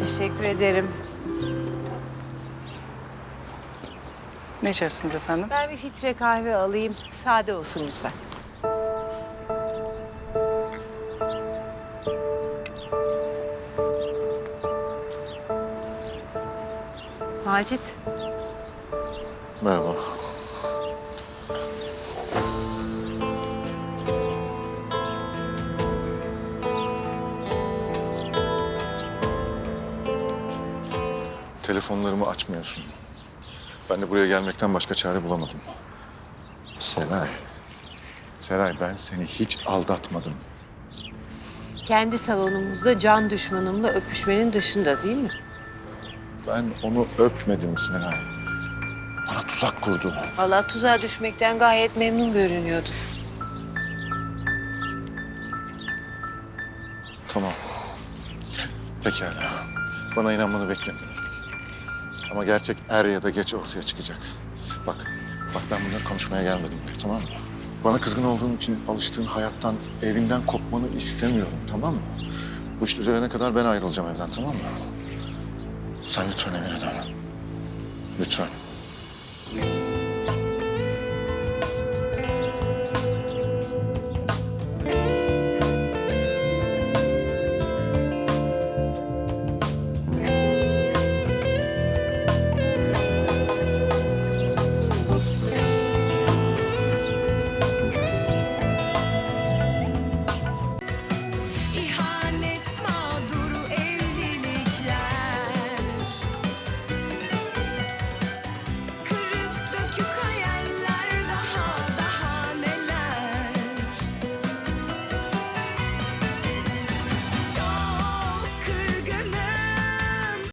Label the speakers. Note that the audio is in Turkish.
Speaker 1: Teşekkür ederim.
Speaker 2: Ne içersiniz efendim?
Speaker 1: Ben bir filtre kahve alayım. Sade olsun lütfen. Macit,
Speaker 3: Merhaba. Telefonlarımı açmıyorsun. Ben de buraya gelmekten başka çare bulamadım. Seray. Seray ben seni hiç aldatmadım.
Speaker 1: kendi salonumuzda can düşmanımla öpüşmenin dışında değil mi?
Speaker 3: Ben onu öpmedim Seray. Bana tuzak kurdu.
Speaker 1: Vallahi tuzağa düşmekten gayet memnun görünüyordun.
Speaker 3: Tamam. Pekala. Bana inanmanı beklemiyorum. Ama gerçek er ya da geç ortaya çıkacak. Bak, bak ben bunları konuşmaya gelmedim buraya tamam mı? Bana kızgın olduğun için alıştığın hayattan, evinden kopmanı istemiyorum tamam mı? Bu iş düzelene kadar ben ayrılacağım evden tamam mı? Sen lütfen evine dön. Lütfen.